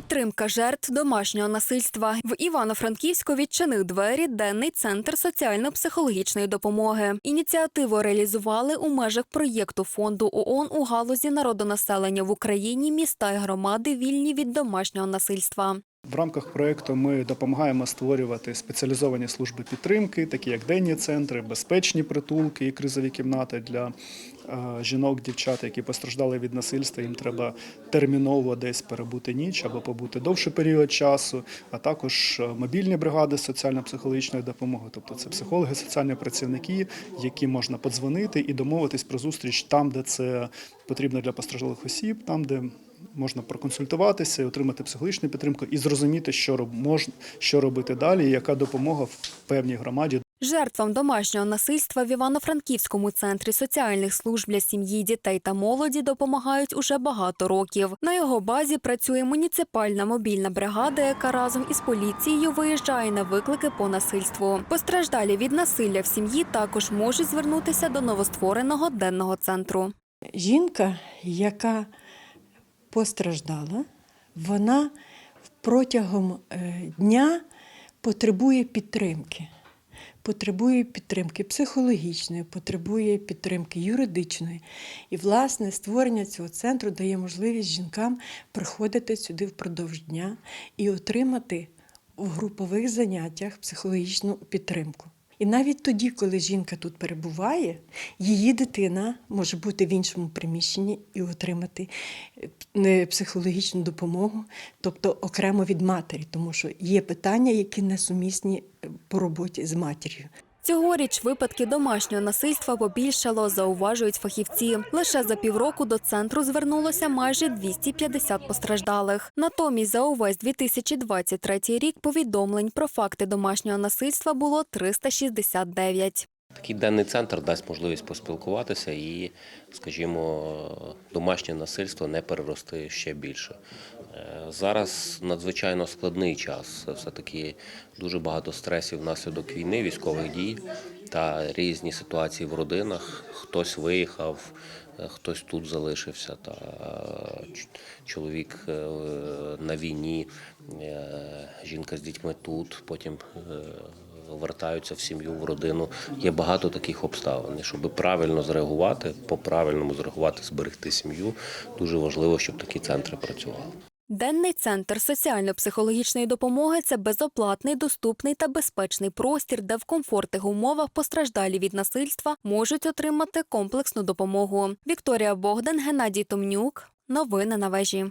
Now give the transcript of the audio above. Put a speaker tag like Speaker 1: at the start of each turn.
Speaker 1: Підтримка жертв домашнього насильства в Івано-Франківську відчинив двері денний центр соціально-психологічної допомоги. Ініціативу реалізували у межах проєкту фонду ООН у галузі народонаселення в Україні міста і громади вільні від домашнього насильства.
Speaker 2: В рамках проєкту ми допомагаємо створювати спеціалізовані служби підтримки, такі як денні центри, безпечні притулки і кризові кімнати для е, жінок, дівчат, які постраждали від насильства. Їм треба терміново десь перебути ніч або побути довший період часу, а також е, мобільні бригади соціально-психологічної допомоги, тобто це психологи, соціальні працівники, які можна подзвонити і домовитись про зустріч там, де це потрібно для постраждалих осіб, там, де можна проконсультуватися, отримати психологічну підтримку і зрозуміти, що роб, можна, що робити далі, і яка допомога в певній громаді
Speaker 1: Жертвам домашнього насильства в Івано-Франківському центрі соціальних служб для сім'ї, дітей та молоді допомагають уже багато років. На його базі працює муніципальна мобільна бригада, яка разом із поліцією виїжджає на виклики по насильству. Постраждалі від насилля в сім'ї також можуть звернутися до новоствореного денного центру.
Speaker 3: Жінка, яка постраждала, вона протягом е, дня потребує підтримки. Потребує підтримки психологічної, потребує підтримки юридичної. І, власне, створення цього центру дає можливість жінкам приходити сюди впродовж дня і отримати в групових заняттях психологічну підтримку. І навіть тоді, коли жінка тут перебуває, її дитина може бути в іншому приміщенні і отримати е, психологічну допомогу, тобто окремо від матері, тому що є питання, які несумісні е, по роботі з матір'ю.
Speaker 1: Цьогоріч випадки домашнього насильства побільшало, зауважують фахівці. Лише за півроку до центру звернулося майже 250 постраждалих. Натомість за увесь 2023 рік повідомлень про факти домашнього насильства було 369.
Speaker 4: Такий денний центр дасть можливість поспілкуватися і, скажімо, домашнє насильство не перерости ще більше. Е, Зараз надзвичайно складний час. Все-таки дуже багато стресів внаслідок війни, військових дій та різні ситуації в родинах. Хтось виїхав, е, хтось тут залишився. Та е, чоловік на війні, жінка з дітьми тут, потім вертаються в сім'ю, в родину. Є багато таких обставин. Щоб правильно зреагувати, по-правильному зреагувати, зберегти сім'ю, дуже важливо, щоб такі центри працювали.
Speaker 1: Денний центр соціально-психологічної допомоги це безоплатний, доступний та безпечний простір, де в комфортних умовах постраждалі від насильства можуть отримати комплексну допомогу. Вікторія Богдан, Геннадій Томнюк. Новини на вежі.